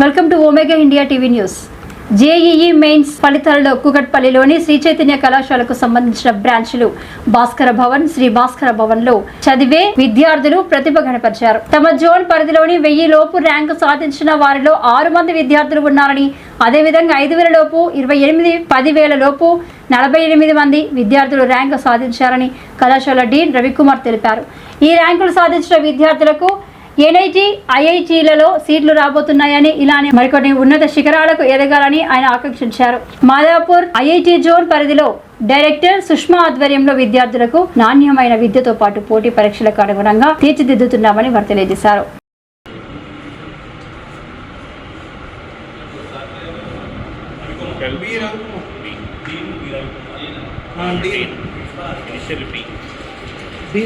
Welcome to Omega India TV news. JEE mains ఫలితాలలో కుకట్పల్లిలోని శ్రీ చైతన్య కళాశాలకు సంబంధించిన బ్రాంచ్లు భాస్కర భవన్ శ్రీ భాస్కర భవన్లో చదివే విద్యార్థులు ప్రతిభ కనపరిచారు తమ జోన్ పరిధిలోని వెయ్యి లోపు ర్యాంకు సాధించిన వారిలో ఆరు మంది విద్యార్థులు ఉన్నారని అదేవిధంగా ఐదు వేల లోపు ఇరవై ఎనిమిది పదివేల లోపు నలభై ఎనిమిది మంది విద్యార్థులు ర్యాంకు సాధించారని కళాశాల డీన్ రవికుమార్ తెలిపారు. ఈ ర్యాంకులు సాధించిన విద్యార్థులకు ఎన్ఐటి ఐఐటీలలో సీట్లు రాబోతున్నాయని ఇలానే మరికొన్ని ఉన్నత శిఖరాలకు ఎదగాలని ఆయన ఆకాంక్షించారు. మాదాపూర్ ఐఐటి జోన్ పరిధిలో డైరెక్టర్ సుష్మా ఆధ్వర్యంలో విద్యార్థులకు నాణ్యమైన విద్యతో పాటు పోటీ పరీక్షలకు అనుగుణంగా తీర్చిదిద్దుతున్నామని వారు తెలియజేశారు.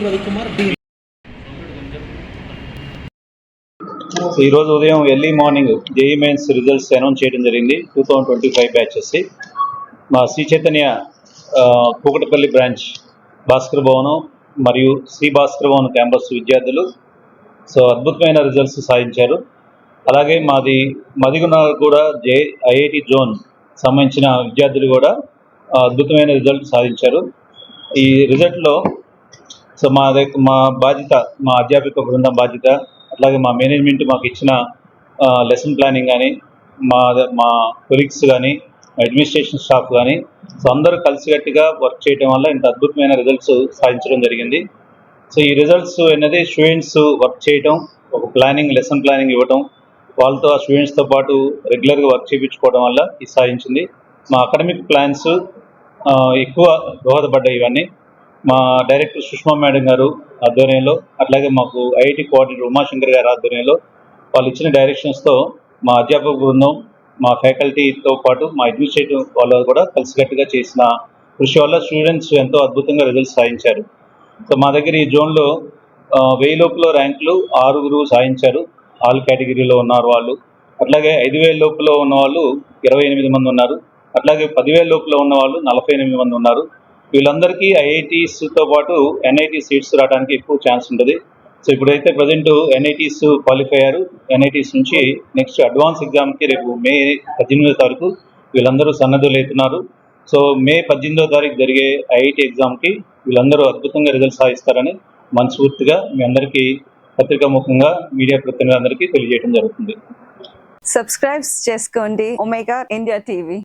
రవికుమార్. డి. ఈరోజు ఉదయం early morning JEE mains results announce చేయడం జరిగింది. Two thousand twenty five batches మా శ్రీ చైతన్య కూకటపల్లి బ్రాంచ్ భాస్కర్ భవనం మరియు శ్రీ భాస్కర్ భవన్ క్యాంపస్ విద్యార్థులు సో అద్భుతమైన రిజల్ట్స్ సాధించారు. అలాగే మాది మదిగున కూడా జే ఐఐటి జోన్ సంబంధించిన విద్యార్థులు కూడా అద్భుతమైన రిజల్ట్ సాధించారు. ఈ రిజల్ట్లో సో మా దగ్గర మా బాధ్యత మా అధ్యాపక బృందం బాధ్యత అట్లాగే మా మేనేజ్మెంట్ మాకు ఇచ్చిన లెసన్ ప్లానింగ్ కానీ మా మా కొలీగ్స్ కానీ అడ్మినిస్ట్రేషన్ స్టాఫ్ కానీ సో అందరూ కలిసికట్టుగా వర్క్ చేయడం వల్ల ఇంత అద్భుతమైన రిజల్ట్స్ సాధించడం జరిగింది. సో ఈ రిజల్ట్స్ అనేది స్టూడెంట్స్ వర్క్ చేయడం ఒక ప్లానింగ్ లెసన్ ప్లానింగ్ ఇవ్వడం వాళ్ళతో ఆ స్టూడెంట్స్తో పాటు రెగ్యులర్గా వర్క్ చేయించుకోవడం వల్ల ఇది సాధించింది. మా అకాడమిక్ ప్లాన్స్ ఎక్కువ దోహదపడ్డాయి ఇవన్నీ. మా డైరెక్టర్ సుష్మా మేడం గారు ఆధ్వర్యంలో అట్లాగే మాకు ఐఐటి కోఆర్డినేటర్ ఉమాశంకర్ గారి ఆధ్వర్యంలో వాళ్ళు ఇచ్చిన డైరెక్షన్స్తో మా అధ్యాపక బృందం మా ఫ్యాకల్టీతో పాటు మా అడ్మినిస్ట్రేటివ్ వాళ్ళు కూడా కలిసికట్టుగా చేసిన కృషి వల్ల స్టూడెంట్స్ ఎంతో అద్భుతంగా రిజల్ట్స్ సాధించారు. సో మా దగ్గర ఈ జోన్లో వెయ్యి లోపల ర్యాంకులు ఆరుగురు సాధించారు. ఆల్ కేటగిరీలో ఉన్నారు వాళ్ళు. అట్లాగే ఐదు వేల లోపల ఉన్న వాళ్ళు ఇరవై ఎనిమిది మంది ఉన్నారు. అట్లాగే పదివేల లోపల ఉన్న వాళ్ళు నలభై ఎనిమిది మంది ఉన్నారు. వీళ్ళందరికీ ఐఐటీస్తో పాటు ఎన్ఐటి సీట్స్ రావడానికి ఎక్కువ ఛాన్స్ ఉంటుంది. సో ఇప్పుడైతే ప్రజెంట్ ఎన్ఐటీస్ క్వాలిఫై అయ్యారు. ఎన్ఐటీస్ నుంచి నెక్స్ట్ అడ్వాన్స్ ఎగ్జామ్కి రేపు మే పద్దెనిమిదో తారీఖు వీళ్ళందరూ సన్నద్ధులు అవుతున్నారు సో మే పద్దెనిమిదో తారీఖు జరిగే ఐఐటి ఎగ్జామ్కి వీళ్ళందరూ అద్భుతంగా రిజల్ట్ సాధిస్తారని మనస్ఫూర్తిగా మీ అందరికీ పత్రికా ముఖంగా మీడియా ప్రతినిధులందరికీ తెలియజేయడం జరుగుతుంది. సబ్స్క్రైబ్ చేసుకోండి. Omega India TV